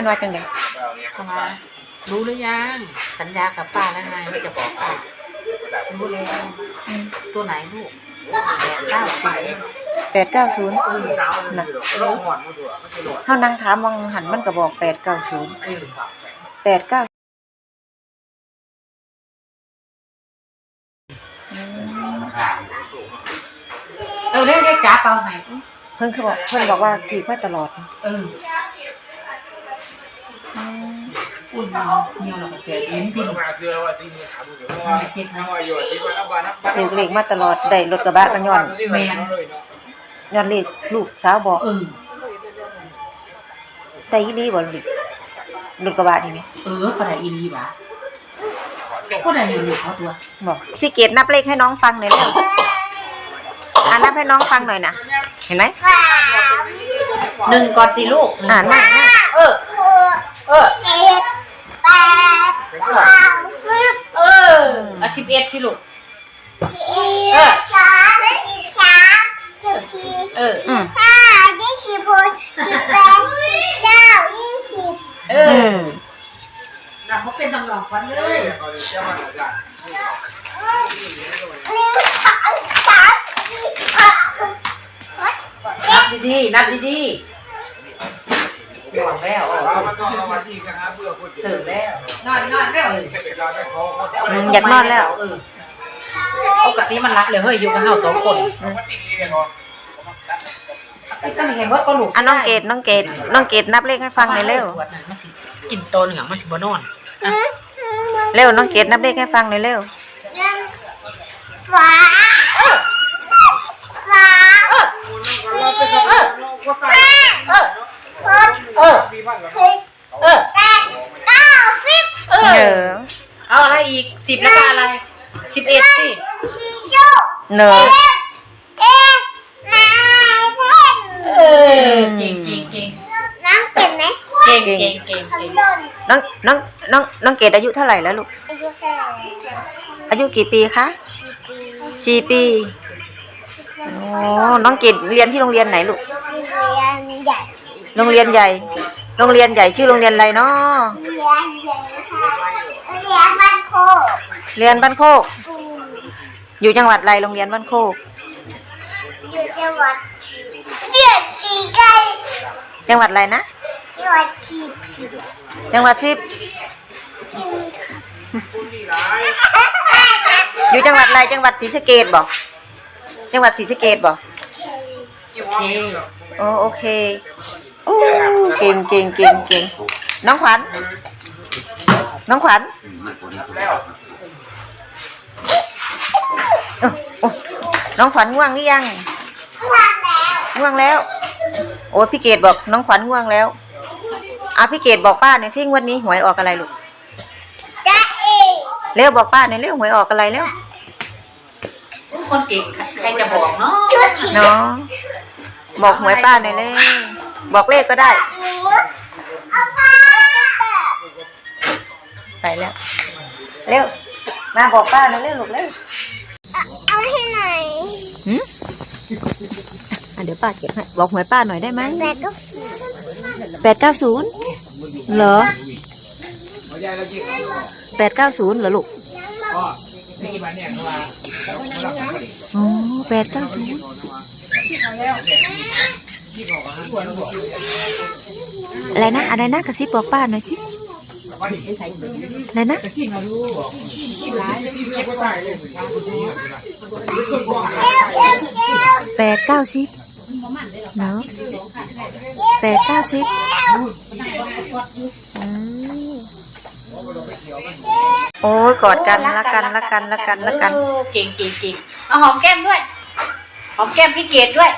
มันว่าจังไดเข้ามารู้หรือยัง สัญญากับป้าแล้วไงว่าจะบอกป้ารู้แล้วอืมตัวไหนลูกแปดเก้าสี่แปดเก้าศูนย์น่ะเฮานั่งถามวังหันมันก็บอกแปดเก้าศูนย์เออแปดเก้าอืมเออเรียกเรียกจ้าเปล่าไหนเพิ่นเขาบอกเพิ่นบอกว่าถือมาตลอด เอออืม อุ่นเงียวเราก็เสียยิ้มที่หนูมาเกลือว่าที่มือถามดูเดี๋ยวว่าว่าอยู่ที่บ้านบ้านบ้านถือเลขมาตลอดได้รถกระบะก็ย้อนย้อนเลขลูกสาวบอกเออได้อีหลีบ่ลูกรถกระบะนี่แหมเออก็ได้อีรีวะก็ได้เงินลูกเขาตัวบอกพี่เกดนับเลขให้น้องฟังหน่อยเร็วอ่านับให้น้องฟังหน่อยนะเห็นไหมหนึ่งก่อนสิลูกอ่านั่งนั่งเออเออ เอ อเอาสิบเอ็ดสิลูกเออเอออืมเออือมน่ะเขาเป็นตำรวจฟันเลยนับดีๆนับดีๆบอกแล้วเออมันต้องเอามาที่กันนะเพื่อคนเสิร์ฟแล้วนอนนอนแล้วเออให้เป็นการได้ขอคนอืมอยากนอนแล้วเออปกติมันรักเลยเฮ้ยอยู่กันเฮาสองคนมันติดนี่กันเนาะไอ้ก็มีเห็นว่าก็ลูกอะน้องเกดน้องเกดน้องเกดนับเลขให้ฟังหน่อยเร็วมันสิกินโตนอย่างมันสิบ่นอนเร็วน้องเกดนับเลขให้ฟังหน่อยเร็วฟ้าเออฟ้า เออ เออ เออ เออมีบ้านแล้วสิบเออแปดเก้าสิบเอเอออเอาอะไรอีกสิบแล้วก็อะไรสิบเอ็ดสิชิโย่เนอะเอ๊ะนายเพ่นเออเก่งเก่งเก่งน้ำเก็บไหมเก่งเก่งเก่งขเก่งนมน้องน้องน้องน้องเกดอายุเท่าไหร่แล้วลูก อายุเท่าไหร่อายุกี่ปีคะสี่ปีสี่ปีโอ้น้องเกดเรียนที่โรงเรียนไหนลูก เรียนใหญ่ โรงเรียนใหญ่ โรงเรียนใหญ่ชื่อโรงเรียนอะไรเนาะเรียนใหญ่ค่ะเรียนบ้านโคกเรียนบ้านโคก อืมอยู่จังหวัดอะไรโรงเรียนบ้านโคก อยู่จังหวัดชีเรียนชีไก่จังหวัดอะไรนะ จังหวัดชีพีจังหวัดชิบอยู่จังหวัดอะไรจังหวัดศรีสะเกดบอกจังหวัดศรีสะเกดบอกเก่งโอ้โอเคโอ้เก่งเก่งเก่งเก่งน้องขวัญ น้องขวัญเออโอ้น้องขวัญง่วงหรือยังว่าแล้วง่วงแล้ว โอ้พี่เกดบอกน้องขวัญง่วงแล้วอะพี่เกดบอกป้าหน่อยที่งวันนี้หวยออกอะไรลูกจ้าเอ๋เร็วบอกป้าหน่อยเร็วหวยออกอะไรเร็วคนเก่งใครจะบอกเนาะชุดชีเนาะบอกหวยป้าหน่อยเร็ว บอกเลขก็ได้หนูเอาผ้าไปแล้วเร็ว มาบอกป้าหน่อยเร็วลูกเร็วเอาให้หน่อยหืมอะเดี๋ยวป้าเก็บให้บอกหวยป้าหน่อยได้ไหมแต่ก็แปดเก้าศูนย์เหรอแปดเก้าศูนย์เหรอลูกก็นี่มันเนี่ยว่าอ๋อแปดเก้าศูนย์ อะไรนะอะไรนะกระซิบบอกป้าหน่อยสิอะไรนะแปดเก้าสิบเนาะแปดเก้าสิบอืมโอ้ยกอดกันละกันละกันละกันละกันเออเก่งเก่งเก่งเอาหอมแก้มด้วย หอมแก้มพี่เกดด้วย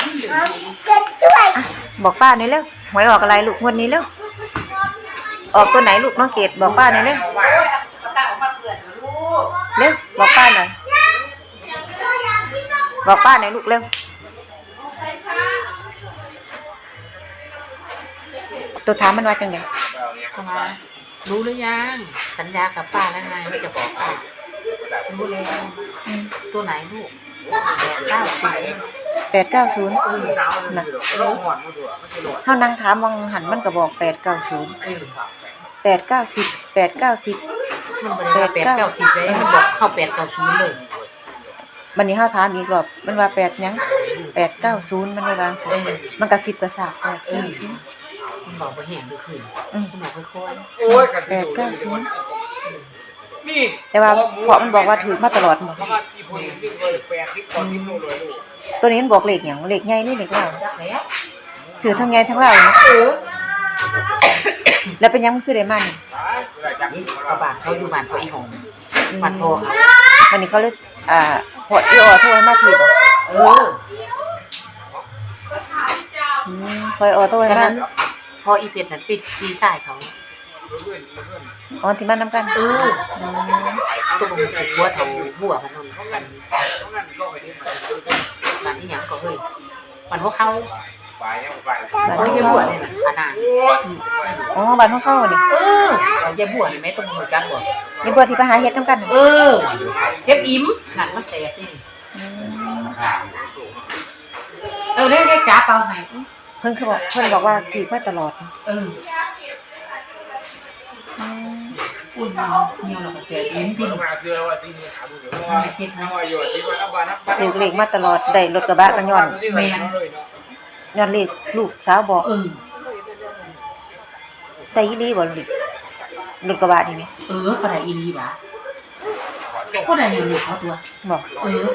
บด้วยอะบอกป้าหน่อยเร็วหวยออกอะไรลูกงวดนี้เร็วออกตัวไหนลูกน้องเกดบอกป้าหน่อยเร็วตาออกมาเปื่อนลูกเร็วบอกป้าหน่อยบอกป้าหน่อยลูกเร็วตัวถามมันว่าจังไงเข้ามารู้หรือยัง สัญญากับป้าแล้วไงว่าจะบอกป้ารู้แล้วอืมตัวไหนลูกแปดเก้าสี่ แปดเก้าศูนย์นาวมันอยู่ร้อนมันอยู่มันจะเฮานั่งถามมองหันมันก็บอกแปดเก้าศูนย์แปดเก้าสิบแปดเก้าสิบมันบ่ได้ว่าแปดเก้าสิบเลยมันบอกเข้าแปดเก้าศูนย์เลยวันนี้เฮาถามอีกรอบมันว่าแปดยังแปดเก้าศูนย์มันได้วางสิเออมันก็สิบกระสากแปดเก้าศูนย์มันบอกว่าแห้งด้วยคืนมันบอกค่อยโอ้ยกันแปดเก้าศูนย์แต่ว่าเพราะมันบอกว่าถือมาตลอดหมด เพราะว่าอีพอยิ่งเลยแปดที่ก่อนที่โลเลยลูกตัวนี้มันบอกเลขหยังเลขใหญ่นี่เลขเล่าๆจักแล้วสื่อทั้งใหญ่ทั้งเล่านะเออแล้วเป็นหยังมันคือได้มานี่นี่กระบาดเขาอยู่บ้านเขาอีหงอืมบ้านพ่อเขาวันนี้เขาเลยอ่าพออีออโทรให้มาถือบ่เอออืมพออีออโทรให้ตอนมานั้นพออีเป็ดนั้นปิดปีสายเขาอ๋อที่มานำกันเอออืมตัวมันเป็นหัวเถาหัวมันนั่นเขาเงินเขาเงินก็ไปที่มัน บ้านนี้หยังก็เฮ้ยบ้านพวกเขาไปยังไปเขาเยบัวเนี่ยนะอานาอ๋อบ้านของเขานี่เออเขาเยบัวนี่แม่ต้องหัวจักบ่นี่บ่ที่ไปหาเฮ็ดนํกันน่ะเออ เจ็บอิ่มนั่นมันแสบนี่อืมเออเรียกเรียกจ้าเปล่าให้เพิ่นคือบอกเพิ่นบอกว่าถือมาตลอด เอออืม อุ่นเหี่ยวแล้วก็เสียอิ่มที่ที่มาคือว่าที่ถามดูเดี๋ยวว่าถ้าว่าอยู่ที่บ้านบ้านนะถือเลขมาตลอดได้รถกระบะก็ย้อนแมนย้อนเลขลูกสาวบอกเออได้อีลีบ่ลูกรถกระบะนี่แหมเออก็ได้อีลีหวะก็ได้อยู่นี่เขาตัวบอกเออ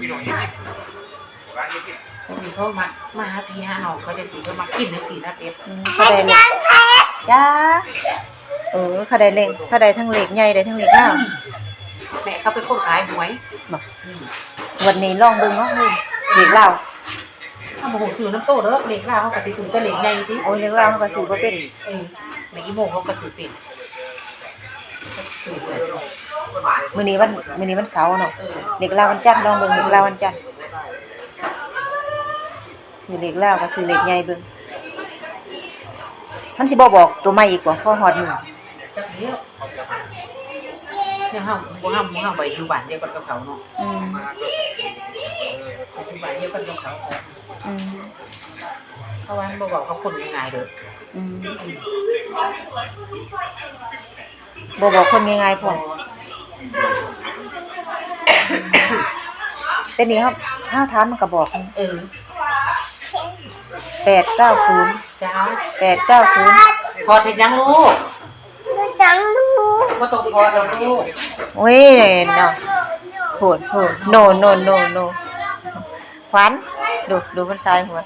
พี่น้องยี่สิบร้านยี่สิบนี่เขามามาหาพี่หาน้องเขาจะสีเขามากินจังซี่นะเป็ด อืมเขาได้เลขจ้าเออเขาได้เลขเขาได้ทั้งเลขใหญ่ได้ทั้งเลขยาวแม่เขาเป็นคนขายหวยบอกอืมวันนี้ลองเบิ่งเนาะเฮ้ยเลขลาวถ้าโมโหซื้อน้ำโต้เด้อเล็กล่าเขาก็สิซื้อแต่เล็กใหญ่ติโอ้ยเลขลาวเขาก็ซื้อบ่เป็นเออในอีโมเขาก็ซื้อเป็นซื้อเป็นมื้อนี้วันมื้อนี้วันเสาร์เนาะเออเลขลาววันจันทร์ลองเบิ่งเลขลาววันจันทร์ซื้อเลขลาวก็ซื้อเลขใหญ่เบิ่ง มันสิบ่บอกตัวใหม่อีกบ่พอฮอดมื้อจักเดียวเนี่ยเฮาบ่เฮาบ่เฮาบ่ได้อยู่บ้านเดียวกันกับเขาเนาะอืมอยู่บ้านเดียวกันกับเขาอืมเพราะว่าบ่บอกเขาคนง่ายๆเด้ออืมบ่บอกคนง่ายๆพอแต่นี่ครับถ้าถามมันก็บอกเออ890 จ้าแปดเก้าศูนย์พอเสร็จยังลูกจังลูกก็ตกพอแล้วลูกโอ้ยเนาะโหดโหดโนโนโนโนขวัญดูดูมันซ้ายหัว